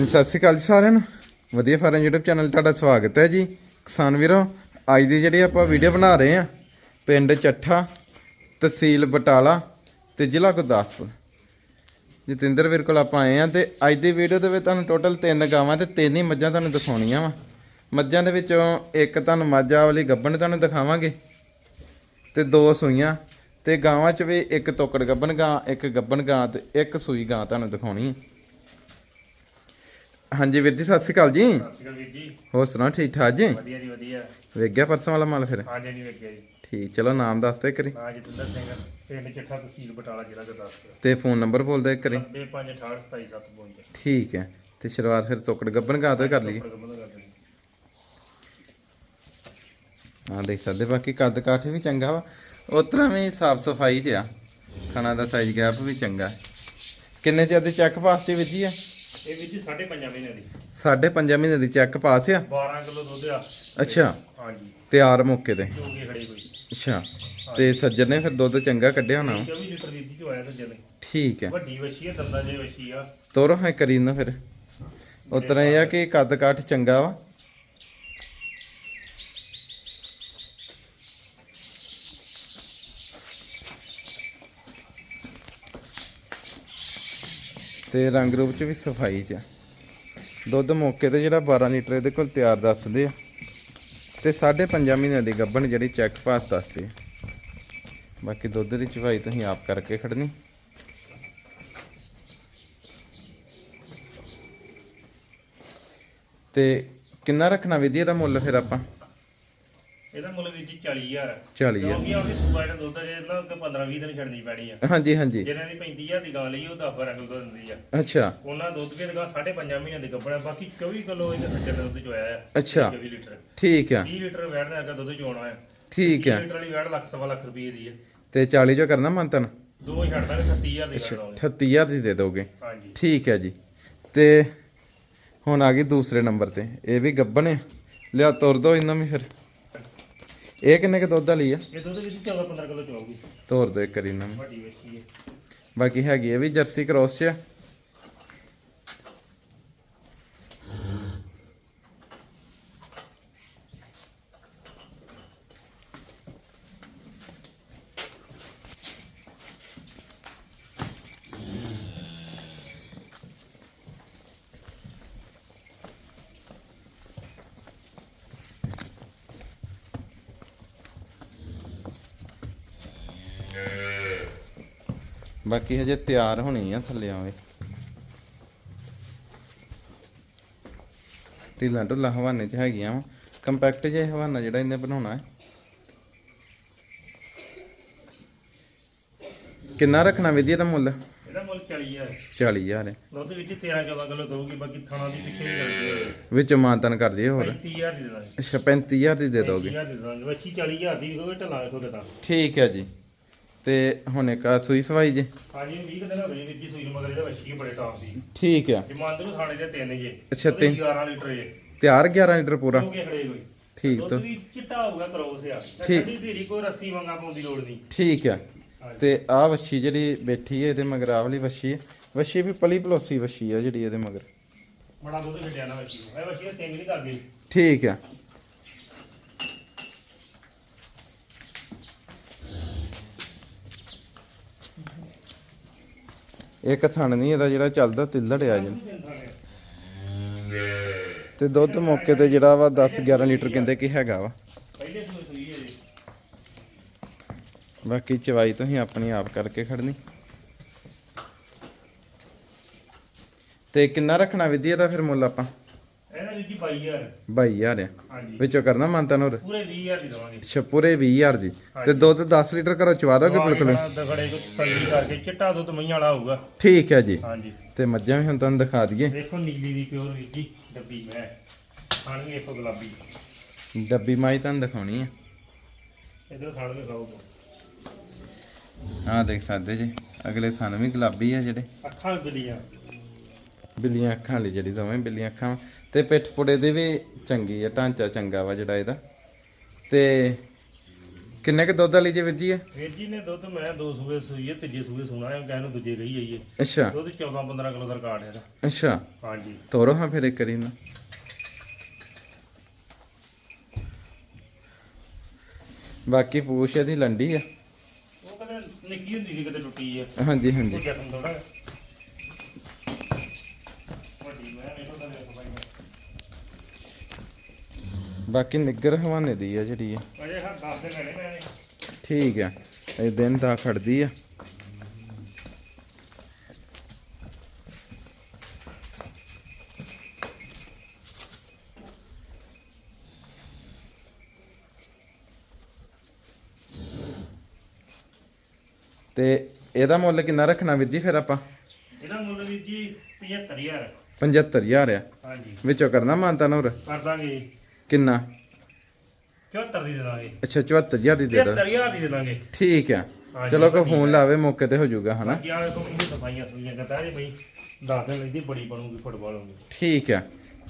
ਸਤਿ ਸ਼੍ਰੀ ਅਕਾਲ ਜੀ ਸਾਰਿਆਂ ਨੂੰ। ਵਧੀਆ ਫਾਰਮ YouTube ਚੈਨਲ ਤੁਹਾਡਾ ਸਵਾਗਤ ਹੈ ਜੀ। ਕਿਸਾਨ ਵੀਰੋ, ਅੱਜ ਦੀ ਜਿਹੜੀ ਆਪਾਂ ਵੀਡੀਓ ਬਣਾ ਰਹੇ ਆ ਪਿੰਡ ਚੱਠਾ, ਤਹਿਸੀਲ ਬਟਾਲਾ ਤੇ ਜ਼ਿਲ੍ਹਾ ਗੁਰਦਾਸਪੁਰ। ਜਤਿੰਦਰ ਵੀਰ ਕੋਲ ਆਪਾਂ ਆਏ ਆ ਤੇ ਅੱਜ ਦੀ ਵੀਡੀਓ ਦੇ ਵਿੱਚ ਤੁਹਾਨੂੰ ਟੋਟਲ ਤਿੰਨ ਗਾਵਾਂ ਤੇ ਤਿੰਨ ਹੀ ਮੱਝਾਂ ਤੁਹਾਨੂੰ ਦਿਖਾਉਣੀਆਂ ਵਾ। ਮੱਝਾਂ ਦੇ ਵਿੱਚੋਂ ਇੱਕ ਤੁਹਾਨੂੰ ਮਾਝਾ ਵਾਲੀ ਗੱਬਣ ਤੁਹਾਨੂੰ ਦਿਖਾਵਾਂਗੇ। ਤੇ ਦੋ ਸੂਈਆਂ ਤੇ ਗਾਵਾਂ 'ਚ ਵੀ ਇੱਕ ਤੋਕੜ ਗੱਬਣ ਗਾਂ, ਇੱਕ ਗੱਬਣ ਗਾਂ ਤੇ ਇੱਕ ਸੂਈ ਗਾਂ ਤੁਹਾਨੂੰ ਦਿਖਾਉਣੀ ਹੈ। ਹਾਂਜੀ ਵੀਰ ਜੀ ਸਤਿ ਸ਼੍ਰੀ ਅਕਾਲ ਜੀ। ਸਤਿ ਸ਼੍ਰੀ ਅਕਾਲ ਵੀਰ ਜੀ। ਹੋਰ ਸੁਣਾ ਠੀਕ ਠਾਕ ਜੀ? ਵਧੀਆ ਜੀ ਵਧੀਆ। ਵੇਖ ਗਿਆ ਪਰਸੋਂ ਵਾਲਾ ਮਾਲ ਫਿਰ? ਹਾਂਜੀ ਨਹੀਂ ਵੇਖਿਆ ਜੀ। ਠੀਕ ਚਲੋ ਨਾਮ ਦੱਸ ਦੇ ਕਰੀ ਹਾਂ ਜਤਿੰਦਰ ਸਿੰਘ ਪਿੰਡ ਚੱਠਾ ਤਹਿਸੀਲ ਬਟਾਲਾ ਜ਼ਿਲ੍ਹਾ ਗੁਰਦਾਸਪੁਰ। ਤੇ ਫੋਨ ਨੰਬਰ ਬੋਲ ਦੇ ਕਰੀ 9568277752 ਠੀਕ ਹੈ ਤੇ ਸ਼ੁਰੂਆਤ ਫਿਰ ਤੋਕੜ ਗੱਬਣ ਗਾਂ ਤੋਂ ਕਰ ਲਈਏ। ਹਾਂ ਦੇਖ ਸਕਦੇ ਬਾਕੀ ਕੱਦ ਕਾਠ ਵੀ ਚੰਗਾ ਵਾ। ਉਤਰਾ ਵੀ ਸਾਫ਼ ਸਫ਼ਾਈ 'ਚ ਆ। ਖਾਣਾ ਦਾ ਸਾਈਜ਼ ਗੈਪ ਵੀ ਚੰਗਾ। ਕਿੰਨੇ ਚਿਰ ਦੀ ਚੈੱਕ ਪਾਸ ਤੇ ਵਿੱਜੀ ਆ? ਇਹ ਜੀ 5.5 ਮਹੀਨੇ ਦੀ। ਸਾਢੇ ਪੰਜਾਂ ਮਹੀਨੇ ਦੀ ਚੈੱਕ ਪਾਸ ਆ? 12 ਕਿਲੋ ਦੁੱਧ ਆ। ਅੱਛਾ। ਹਾਂਜੀ। ਤਿਆਰ ਮੌਕੇ ਤੇ। ਖੜੀ ਕੋਈ। ਅੱਛਾ। ਤੇ ਸੱਜਣ ਨੇ ਫਿਰ ਦੁੱਧ ਚੰਗਾ ਕੱਢਿਆ ਹੋਣਾ? ਵਾ। 24 ਲੀਟਰ ਦੀ ਚ ਆਇਆ ਸੱਜੇ ਨੇ। ਠੀਕ ਹੈ। ਵੱਡੀ ਵਛੀ ਆ ਦੰਦਾਂ ਜੇ ਵਛੀ ਆ। ਤੋਰੋ ਹੈ ਕਰੀ ਨਾ ਫਿਰ। ਉਤਰਾ ਇਹ ਆ ਕਿ ਕੱਦ ਕਾਠ ਚੰਗਾ ਵਾ। ਤੇ ਰੰਗ ਰੂਪ ਚ ਵੀ ਸਫ਼ਾਈ ਚ ਦੁੱਧ ਮੌਕੇ ਤੇ ਜਿਹੜਾ 12 ਲੀਟਰ ਇਹਦੇ ਕੋਲ ਤਿਆਰ ਦੱਸਦੇ ਆ। ਤੇ 5.5 ਮਹੀਨਿਆਂ ਦੀ ਗੱਭਣ ਜਿਹੜੀ ਚੈੱਕ ਪਾਸ ਦੱਸਦੇ ਆ। ਬਾਕੀ ਦੁੱਧ ਦੀ ਚਵਾਈ ਤੁਸੀਂ ਆਪ ਕਰਕੇ ਖੜਨੀ। ਤੇ ਕਿੰਨਾ ਰੱਖਣਾ ਵਿਧੀ ਇਹਦਾ ਮੁੱਲ ਫਿਰ ਆਪਾਂ? ਇਹਦਾ ਮੁੱਲ ਵੀਰ ਜੀ 40000 40 ਆ। ਕਿਉਂਕਿ ਆਪਣੀ ਸੁਪਾ ਜਿਹੜਾ ਦੁੱਧ ਜੇ ਲਾ ਕੇ 15 20 ਦਿਨ ਛੱਡਣੀ ਪੈਣੀ ਆ। ਹਾਂਜੀ ਹਾਂਜੀ। ਜਿਹਨਾਂ ਦੀ 35000 ਦੀ ਗਾਂ ਲਈ ਉਹ 10 12 ਕਿਲੋ ਦਿੰਦੀ ਆ। ਅੱਛਾ। ਉਹਨਾਂ ਦੁੱਧ ਵੀ ਲਗਾ 5.5 ਮਹੀਨਿਆਂ ਦੀ ਗੱਭਣਾ ਬਾਕੀ 24 ਕਿਲੋ ਇਹਦੇ ਸੱਜੇ ਦੇ ਦੁੱਧ ਚ ਆਇਆ ਆ। ਅੱਛਾ। 24 ਲੀਟਰ। ਠੀਕ ਆ। 30 ਲੀਟਰ ਵੈੜ ਦਾ ਅੱਗਾ ਦੁੱਧ ਚੋਣਾ ਆ। ਠੀਕ 30 ਆ ਲੀਟਰ ਵਾਲੀ ਵੈੜ ਲੱਖ ਸਵਾ ਲੱਖ ਰੁਪਏ ਦੀ ਹੈ ਤੇ 40 ਜੋ ਕਰਨਾ ਮੰਤਨ? ਦੋ ਛੱਡ ਦਾਂਗੇ 38000 ਦੀ ਲਾਉਂਗੇ 38000 ਦੀ ਦੇ ਦੋਗੇ। ਹਾਂਜੀ। ਠੀਕ ਹੈ ਜੀ। ਤੇ ਹੁਣ ਆ ਗਈ ਦੂਸਰੇ ਨੰਬਰ ਤੇ। ਇਹ ਵੀ ਗੱਬਣ ਆ ਲਿਆ ਤੁਰ ਦੋ ਇਹਨਾਂ ਵੀ ਫਿਰ। ਇਹ ਕਿੰਨੇ ਕ ਦੁੱਧ ਵਾਲੀ ਆ? ਇਹ ਦੁੱਧ ਵਿੱਚ 14 15 ਕਿਲੋ ਚੋਊਗੀ ਤੋਰ ਦੋ ਇੱਕ ਕਰੀ ਇਹਨਾਂ ਵੀ ਵੱਡੀ ਵੇਚੀ ਹੈ। ਬਾਕੀ ਹੈਗੀ ਇਹ ਵੀ ਜਰਸੀ ਕ੍ਰੋਸ ਚ। ਆ ਬਾਕੀ ਹਜੇ ਤਿਆਰ ਹੋਣੀ ਆ ਥੱਲੇ ਆਵੇ ਤਿਲਾਂ ਢੁੱਲਾ ਹਵਾਨੇ ਚ ਹੈਗੀਆਂ ਵਾ। ਕੰਪੈਕਟ ਜਿਹਾ ਹਵਾਨਾ ਜਿਹੜਾ ਇਹਨੇ ਬਣਾਉਣਾ ਹੈ। ਕਿੰਨਾ ਰੱਖਣਾ ਵਿਧੀ ਦਾ ਮੁੱਲ? ਇਹਦਾ ਮੁੱਲ 40000 40000 ਹੈ। ਦੁੱਧ ਵਿੱਚ 13 14 ਕਿਲੋ ਦਊਗੀ ਬਾਕੀ ਥਾਣਾ ਦੀ ਪਿੱਛੇ ਕਰਦੀ ਵਿੱਚ ਮਾਨਤਨ ਕਰ ਦਈਏ ਹੋਰ? 35000 ਦੀ ਦੇ ਦਾਂਗੇ। ਅੱਛਾ 35000 ਦੀ ਦੇ ਦੋਗੇ। 35000 ਦੀ ਦੇ ਦਾਂਗੇ। ਵੱਛੀ 40000 ਦੀ ਦੋਗੇ ਢਲਾ ਵੇਖੋ ਕਿਦਾਂ ਠੀਕ ਹੈ ਜੀ। ਤੇ ਹੁਣ ਇੱਕ ਆ ਸੂਈ ਸਵਾਈ ਜੇ? ਹਾਂਜੀ 20 ਦਿਨ ਹੋ ਗਏ ਵੀਰ ਜੀ ਸੂਈ ਨੂੰ ਮਗਰ ਇਹਦਾ ਵੱਛੀ ਬੜੇ ਟਾਪ ਦੀ। ਠੀਕ ਆ। ਜਮਾਨਤ ਨੂੰ ਥਾਣੇ ਦੇ ਤਿੰਨ ਜੇ। ਅੱਛਾ, ਉਹਦੇ ਤਿੰਨ। 11 ਲੀਟਰ ਜੇ। ਤਿਆਰ 11 ਲੀਟਰ ਪੂਰਾ? ਕਿਉਂਕਿ ਖੜੇ ਕੋਈ। ਠੀਕ ਤੋਂ। ਚਿੱਟਾ ਹੋਊਗਾ ਕਰੋਸ ਆ। ਠੀਕ। ਧੀਰੀ ਕੋਈ ਰੱਸੀ ਵਾਂਗਾ ਪਾਉਣ ਦੀ ਲੋੜ ਨਹੀਂ। ਠੀਕ ਆ। ਤੇ ਆਹ ਵੱਛੀ ਜਿਹੜੀ ਬੈਠੀ ਹੈ ਇਹਦੇ ਮਗਰ ਆਹ ਵਾਲੀ ਵੱਛੀ ਹੈ ਵੱਛੀ ਵੀ ਪਲੀ ਪਲੋਸੀ ਵੱਛੀ ਆ ਜਿਹੜੀ ਇਹਦੇ ਮਗਰ। ਬੜਾ ਦੁੱਧ ਛੱਡਿਆ ਨਾ ਵੱਛੀ ਨੂੰ। ਇਹ ਵੱਛੀ ਸਿੰਘ ਨਹੀਂ ਕਰਦੀ। ਠੀਕ ਆ। ਇੱਕ ਥਣ ਨਹੀਂ, ਇਹਦਾ ਜਿਹੜਾ ਚੱਲਦਾ ਤਿੱਲੜਿਆ ਜੀ। ਤੇ ਦੁੱਧ ਮੌਕੇ ਤੇ ਜਿਹੜਾ ਵਾ 10 11 ਲੀਟਰ ਕਹਿੰਦੇ ਕਿ ਹੈਗਾ ਵਾ। ਬਾਕੀ ਚਵਾਈ ਤੁਸੀਂ ਆਪਣੀ ਆਪ ਕਰਕੇ ਖੜਨੀ। ਤੇ ਕਿੰਨਾ ਰੱਖਣਾ ਵਿਧੀ ਇਹਦਾ ਫਿਰ ਮੁੱਲ ਆਪਾਂ? ਇਹਦਾ ਜੀ 22000 22000 ਆ। ਹਾਂਜੀ। ਵਿੱਚੋਂ ਕਰਨਾ ਮੰਨਤਨ ਹੋਰ? ਪੂਰੇ 20000 ਦੀ ਦਵਾਂਗੇ। ਛਪੂਰੇ 20000 ਦੀ। ਤੇ ਦੁੱਧ 10 ਲੀਟਰ ਘਰੋਂ ਚਵਾ ਦੋਗੇ ਬਿਲਕੁਲ? ਦਖੜੇ ਕੁਝ ਸਹੀ ਕਰਕੇ। ਚਿੱਟਾ ਦੁੱਧ ਮਈਆਂ ਵਾਲਾ ਹੋਊਗਾ। ਠੀਕ ਹੈ ਜੀ। ਹਾਂਜੀ। ਤੇ ਮੱਝਾਂ ਵੀ ਹੁਣ ਤੁਹਾਨੂੰ ਦਿਖਾ ਦਈਏ। ਦੇਖੋ ਨੀਲੀ ਦੀ ਪਿਓਰ ਵੀਰ ਜੀ ਡੱਬੀ ਮੈਂ ਖਾਣ ਵੀ ਦੇਖੋ ਗੁਲਾਬੀ। ਡੱਬੀ ਮਾਈ ਤੁਹਾਨੂੰ ਦਿਖਾਉਣੀ ਆ। ਇਧਰ ਖਾਣ ਵੀ ਖਾਊਗਾ ਆਹ ਦੇਖ ਸਕਦੇ ਜੀ। ਅਗਲੇ ਥਣ ਵੀ ਗੁਲਾਬੀ ਆ ਜਿਹੜੇ। ਅੱਖਾਂ ਬਿਲੀਆਂ। ਬਿੱਲੀਆਂ ਅੱਖਾਂ ਵਾਲੀ ਜਿਹੜੀ ਦੋਵੇਂ ਬਿੱਲੀਆਂ ਅੱਖਾਂ ਵਾਂ। ਤੇ ਪਿੱਠ ਪੁੜੇ ਦੇ ਵੀ ਚੰਗੀ ਆ ਢਾਂਚਾ ਚੰਗਾ ਵਾ ਜਿਹੜਾ ਇਹਦਾ। ਤੇ ਕਿੰਨੇ ਕ ਦੁੱਧ ਵਾਲੀ ਜੇ ਵੀਰ ਜੀ ਵੀਰ ਜੀ ਨੇ ਦੁੱਧ ਮੈਂ ਦੋ ਸੂਏ ਸੂਈ ਹੈ ਤੀਜੇ ਸੂਏ ਸੁਣਾ ਹੈ ਕਹਿਣ ਨੂੰ ਦੂਜੇ ਗਈ ਆਈ ਹੈ ਅੱਛਾ। ਦੁੱਧ 14 15 ਕਿਲੋ ਦਾ ਰਿਕਾਰਡ ਹੈ ਇਹਦਾ ਅੱਛਾ। ਹਾਂਜੀ। ਤੋਰੋ ਹਾਂ ਫਿਰ ਇੱਕ ਕਰੀ ਨਾ ਬਾਕੀ ਪੂਛ ਇਹਦੀ ਲੰਡੀ ਆ। ਉਹ ਕਹਿੰਦੇ ਨਿੱਕੀ ਹੁੰਦੀ ਸੀ ਕਿਤੇ ਟੁੱਟੀ ਹੈ ਹਾਂਜੀ ਹਾਂਜੀ। ਉਹ ਜਖਮ ਥੋੜਾ ਵੱਡੀ ਮੈਂ ਇਹਨੂੰ ਤਾਂ ਦੇਖੋ ਭਾਈ ਬਾਕੀ ਨਿੱਗਰ ਹਵਾਨੇ ਦੀ ਆ ਜਿਹੜੀ ਅਜੇ ਹਾਂ ਨੇ ਠੀਕ ਆ ਇਹ ਦਿਨ ਦਾ ਖੜਦੀ ਆ। ਤੇ ਇਹਦਾ ਮੁੱਲ ਕਿੰਨਾ ਰੱਖਣਾ ਵੀਰ ਜੀ ਫਿਰ ਆਪਾਂ? ਇਹਦਾ ਮੁੱਲ ਵੀਰ ਜੀ 75000 75000 ਆ। ਹਾਂਜੀ। ਵਿੱਚੋਂ ਕਰਨਾ ਮਾਨਤਾ ਨੂਰ? ਕਰ ਦਾਂਗੇ। ਕਿੰਨਾ? 74 ਦੀ ਦੇ ਦਾਂਗੇ ਅੱਛਾ 74000 ਦੀ ਦੇ ਦੋ 73000 ਦੀ ਦੇ ਦਾਂਗੇ ਠੀਕ ਆ। ਚਲੋ ਕੋ ਫੋਨ ਲਾਵੇ ਮੌਕੇ ਤੇ ਹੋ ਜਾਊਗਾ ਹਨਾ? ਆ ਵੇਖੋ ਕਿੰਨੀ ਸਫਾਈਆਂ ਸੁਈਆਂ ਕਹਤਾ ਜੀ ਬਈ। ਦੱਸ ਦਿਨ ਲੈਂਦੀ ਬੜੀ ਬਣੂਗੀ ਫੁੱਟਬਾਲ ਹੋਊਗੀ। ਠੀਕ ਆ।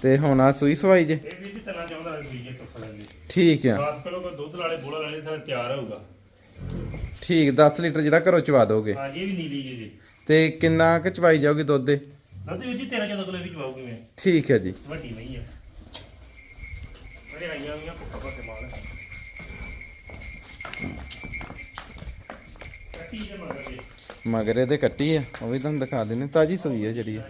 ਤੇ ਹੁਣ ਆ ਸੂਈ ਸਵਾਈ ਜੇ? ਇਹ ਵੀ ਤਨਾ ਚਾਹੁੰਦਾ ਸੀ ਜੇ ਕੱਫ ਲੈਂਦੀ ਠੀਕ ਆ। ਖਾਸ ਕਰੋ ਕਿ ਦੁੱਧ ਵਾਲੇ ਬੋਲਾ ਲੈਣੇ ਸਾਰੇ ਤਿਆਰ ਹੋਊਗਾ। ਠੀਕ 10 ਲੀਟਰ ਜਿਹੜਾ ਘਰੋਂ ਚਵਾ ਦੋਗੇ। ਹਾਂਜੀ ਇਹ ਵੀ ਨੀਲੀ ਜੀ ਜੀ। ਤੇ ਕਿੰਨਾ ਕੁ ਚਵਾਈ ਜਾਊਗੀ ਦੁੱਧ ਦੇ? ਦੁੱਧ ਵੀ ਜੀ 13 14 ਕਿਲੋ ਵੀ ਚਵਾਉਗੀ ਮੈਂ। ਠੀਕ ਹੈ ਜੀ। ਵੱਡੀ ਨਹੀਂ ਆ। ਮੇਰੇ ਆਈਆਂ ਵੀਆਂ ਭੁੱਖਾ ਭੱਖੇ ਮਾਲ ਕੱਟੀ ਜੇ ਮਗਰ ਦੇ ਮਗਰ ਇਹਦੇ ਕੱਟੀ ਆ ਉਹ ਵੀ ਤੁਹਾਨੂੰ ਦਿਖਾ ਦਿੰਨੇ ਤਾਜੀ ਸੂਈ ਆ ਜਿਹੜੀ ਆ।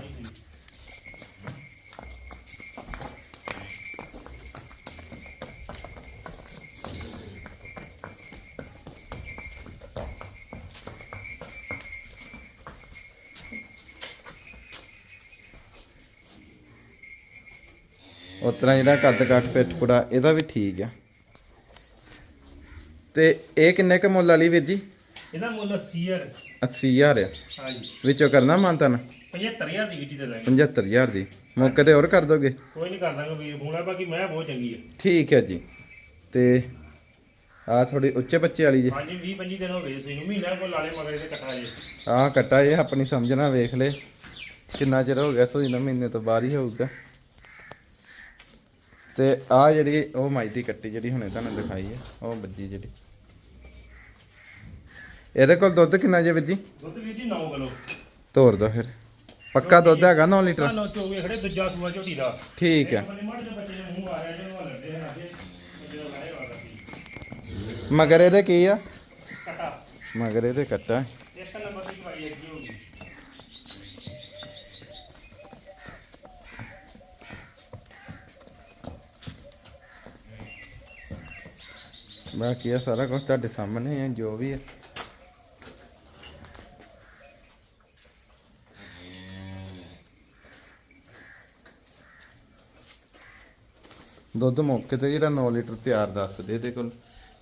ਉਸ ਤਰ੍ਹਾਂ ਜਿਹੜਾ ਕੱਦ ਕੱਟ ਪਿੱਠ ਪੁੜਾ ਇਹਦਾ ਵੀ ਠੀਕ ਆ। ਤੇ ਇਹ ਕਿੰਨੇ ਕ ਮੁੱਲ ਵਾਲੀ ਵੀਰ ਜੀ? ਇਹਦਾ ਮੁੱਲ 80000 80000 ਆ। ਹਾਂਜੀ। ਵਿੱਚੋਂ ਕਰਨਾ ਮਾਨਤਨ? 75000 ਦੀ ਗਿੱਟੀ ਦੇ ਦਾਂਗੇ। 75000 ਦੀ। ਮੌਕੇ ਤੇ ਹੋਰ ਕਰ ਦੋਗੇ? ਕੋਈ ਨਹੀਂ ਕਰ ਦਾਂਗੇ ਵੀਰ ਬੂਣਾ ਬਾਕੀ ਮੈਂ ਬਹੁਤ ਚੰਗੀ ਹੈ ਠੀਕ ਹੈ ਜੀ। ਤੇ ਆ ਥੋੜੀ ਉੱਚੇ ਬੱਚੇ ਵਾਲੀ ਜੀ। ਹਾਂਜੀ 20 25 ਦਿਨ ਹੋ ਗਏ ਸੀ ਨੂੰ। ਮਹੀਨਾ ਕੋ ਲਾਲੇ ਮਗਰ ਇਹਦੇ ਕੱਟਾ ਜੇ। ਆਹ ਕੱਟਾ ਇਹ ਆਪਣੀ ਸਮਝਣਾ ਵੇਖ ਲੈ ਕਿੰਨਾ ਚਿਰ ਹੋ ਗਿਆ ਸੋ ਨਾ ਮਹੀਨੇ ਤੋਂ ਬਾਅਦ ਹੀ ਹੋਊਗਾ। ਤੇ ਆ ਜਿਹੜੀ ਉਹ ਮਾਈ ਦੀ ਕੱਟੀ ਜਿਹੜੀ ਹੁਣੇ ਤੁਹਾਨੂੰ ਦਿਖਾਈ ਹੈ ਉਹ ਬੱਜੀ ਜਿਹੜੀ। ਇਹਦੇ ਕੋਲ ਦੁੱਧ ਕਿੰਨਾ ਜੇ ਵੀਰ ਜੀ ਦੁੱਧ ਵੀਰ ਜੀ 9 ਕਿਲੋ। ਤੋਰ ਦੋ ਫਿਰ। ਪੱਕਾ ਦੁੱਧ ਹੈਗਾ 9 ਲੀਟਰ? ਲੋ ਚੋਗੇ ਖੜੇ ਦੂਜਾ ਸੂਆ ਝੋਟੀ ਦਾ। ਠੀਕ ਹੈ। ਮਗਰ ਇਹਦੇ ਕੀ ਆ? ਕਟਾ। ਮਗਰ ਇਹਦੇ ਕੱਟਾ। ਇੱਕ ਨੰਬਰ ਦੀ ਭਾਈ ਅੱਗੇ ਹੋਊਗੀ। ਬਾਕੀ ਇਹ ਸਾਰਾ ਕੁਝ ਤੁਹਾਡੇ ਸਾਹਮਣੇ ਹੈ ਜੋ ਵੀ ਹੈ ਦੁੱਧ ਮੌਕੇ ਤੇ ਜਿਹੜਾ 9 ਲੀਟਰ ਤਿਆਰ ਦੱਸ ਦੇ ਇਹਦੇ ਕੋਲ।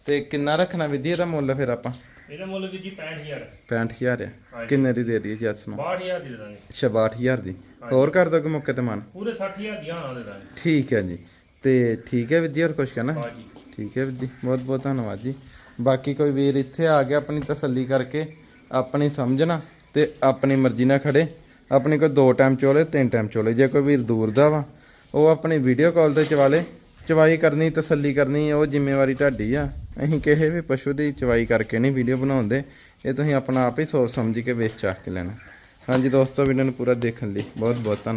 ਤੇ ਕਿੰਨਾ ਰੱਖਣਾ ਵਿਧੀ ਇਹਦਾ ਮੁੱਲ ਫਿਰ ਆਪਾਂ? ਇਹਦਾ ਮੁੱਲ ਵੀਰ ਜੀ 65000 65000 ਆ। ਕਿੰਨੇ ਦੀ ਦੇ ਦਈਏ ਜੱਸ ਨੂੰ? 62000 ਦੀ ਦੇ ਦਾਂਗੇ। 62000 ਦੀ। ਹੋਰ ਕਰ ਦੋਗੇ ਮੌਕੇ ਤੇ ਮਨ? ਪੂਰੇ 60000 ਦੀਆਂ ਹਾਂ ਦੇ ਦਾਂਗੇ। ਠੀਕ ਹੈ ਜੀ। ਤੇ ਠੀਕ ਹੈ ਵਿਧੀ ਹੋਰ ਕੁਝ ਕਹਿਣਾ? ਹਾਂ ਜੀ ਠੀਕ ਹੈ ਵੀਰ ਜੀ, ਬਹੁਤ ਬਹੁਤ ਧੰਨਵਾਦ ਜੀ। ਬਾਕੀ ਕੋਈ ਵੀਰ ਇੱਥੇ ਆ ਗਿਆ ਆਪਣੀ ਤਸੱਲੀ ਕਰਕੇ, ਆਪਣੀ ਸਮਝਣਾ ਤੇ ਆਪਣੀ ਮਰਜ਼ੀ ਨਾਲ ਖੜੇ। ਆਪਣੀ ਕੋਈ ਦੋ ਟਾਈਮ ਚੋਲੇ, ਤਿੰਨ ਟਾਈਮ ਚੋਲੇ, ਜੇ ਕੋਈ ਵੀਰ ਦੂਰ ਦਾ ਵਾ, ਉਹ ਆਪਣੀ ਵੀਡੀਓ ਕਾਲ ਤੇ ਚਵਾਲੇ, ਚਵਾਈ ਕਰਨੀ, ਤਸੱਲੀ ਕਰਨੀ, ਉਹ ਜ਼ਿੰਮੇਵਾਰੀ ਤੁਹਾਡੀ ਆ। ਅਸੀਂ ਕਿਸੇ ਵੀ ਪਸ਼ੂ ਦੀ ਚਵਾਈ ਕਰਕੇ ਨਹੀਂ ਵੀਡੀਓ ਬਣਾਉਂਦੇ, ਇਹ ਤੁਸੀਂ ਆਪਣਾ ਆਪ ਹੀ ਸੋਚ ਸਮਝ ਕੇ ਵੇਚ ਚਾਹ ਕੇ ਲੈਣਾ। ਹਾਂਜੀ ਦੋਸਤੋ, ਵੀਡੀਓ ਨੂੰ ਪੂਰਾ ਦੇਖਣ ਲਈ ਬਹੁਤ ਬਹੁਤ ਧੰਨਵਾਦ।